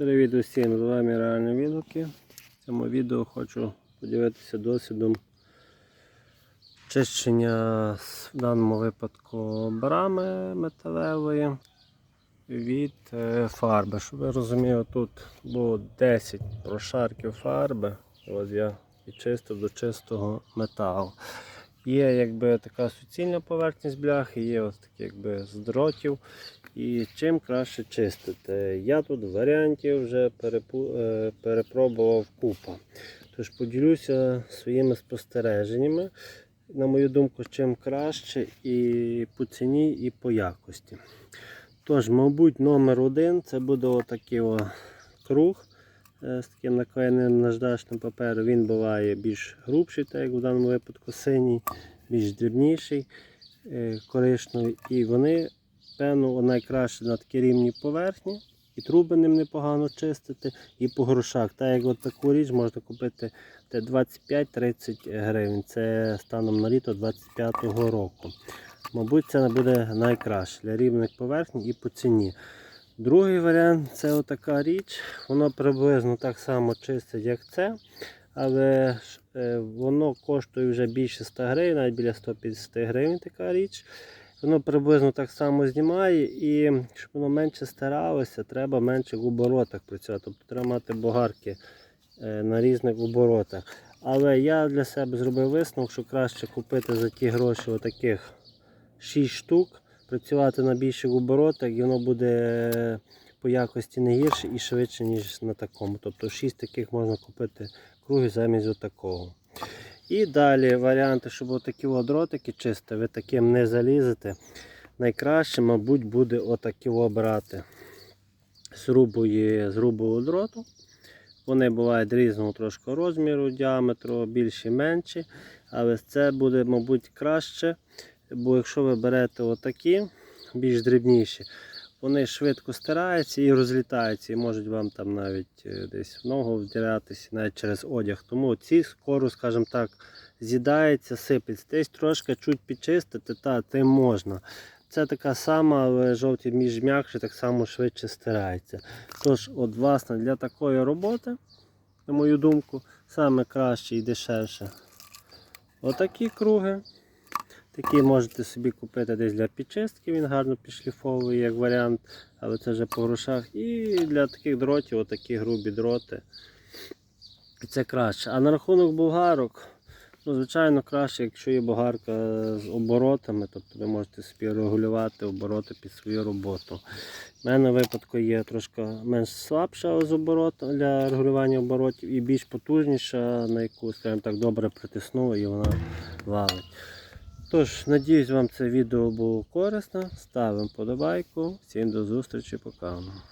Привіт усім, з вами реальні відгуки. В цьому відео хочу поділитися досвідом чищення в даному випадку брами металевої від е, фарби. Щоб ви розуміли, тут було 10 прошарків фарби. Ось я підчистив до чистого металу. Є якби така суцільна поверхність бляхи, є ось такі якби з дротів. І чим краще чистити. Я тут варіантів вже е, перепробував купа. Тож поділюся своїми спостереженнями. На мою думку, чим краще і по ціні, і по якості. Тож, мабуть, номер один це буде отакий о круг з таким наклеєним наждачним папером. Він буває більш грубший, так як в даному випадку синій, більш дрібніший, е, коричневий. І вони, певно, найкраще на такій рівній поверхні. І труби ним непогано чистити, і по грошах. Так як от таку річ можна купити 25-30 гривень. Це станом на літо 25-го року. Мабуть, це буде найкраще для рівних поверхні і по ціні. Другий варіант це отака річ. Воно приблизно так само чистить, як це. Але е, воно коштує вже більше 100 гривень, навіть біля 150 гривень така річ. Воно приблизно так само знімає і щоб воно менше старалося, треба менше в оборотах працювати. Тобто треба мати богарки е, на різних оборотах. Але я для себе зробив висновок, що краще купити за ті гроші отаких 6 штук, працювати на більших оборотах, і воно буде по якості не гірше і швидше, ніж на такому. Тобто 6 таких можна купити круги замість отакого. І далі варіанти, щоб отакі от дротики чисто, ви таким не залізете. Найкраще, мабуть, буде отакі обрати з грубого дроту. Вони бувають різного трошки розміру, діаметру, більші, менші. Але це буде, мабуть, краще. Бо якщо ви берете отакі, більш дрібніші, вони швидко стираються і розлітаються, і можуть вам там навіть е, десь в ногу вдиратися, навіть через одяг. Тому ці скоро, скажімо так, з'їдаються, сипляться. Десь трошки чуть підчистити, та тим можна. Це така сама, але жовті між м'якші так само швидше стирається. Тож, от, власне, для такої роботи, на мою думку, саме краще і дешевше. Отакі круги. Такі можете собі купити десь для підчистки, він гарно підшліфовує як варіант, але це вже по грошах. І для таких дротів, отакі грубі дроти. І це краще. А на рахунок болгарок, ну, звичайно, краще, якщо є болгарка з оборотами, тобто ви можете собі регулювати обороти під свою роботу. У мене в випадку є трошки менш слабша з оборот для регулювання оборотів і більш потужніша, на яку, скажімо так, добре притиснуло і вона валить. Тож, надіюсь, вам це відео було корисно. Ставимо подобайку. Всім до зустрічі, пока.